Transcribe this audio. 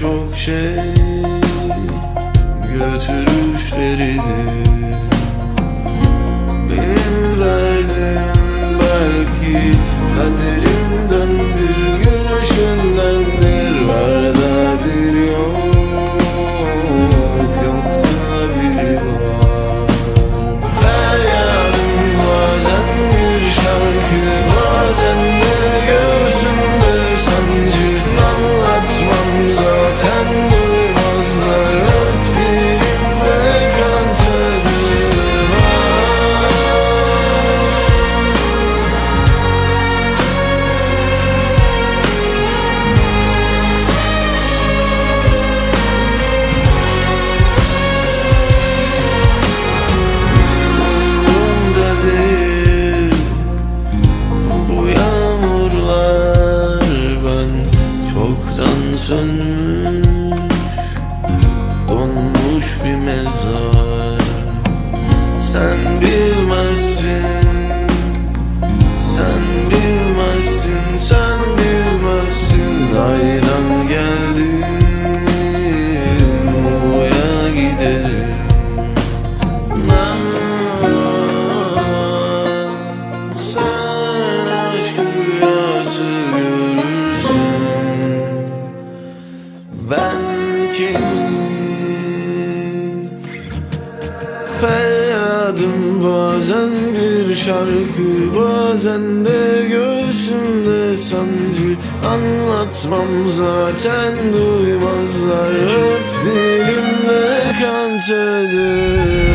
çok şey götürüşlerini Benim derdim belki kaderimdendir gün ışındandır çoktan sönmüş Donmuş bir mezar. Sen bilmezsin Sen bilmezsin Sen bilmezsin. Aydan bazen bir şarkı Bazen de göğsümde sancı. Anlatmam zaten duymazlar Öp dilimde kan tadı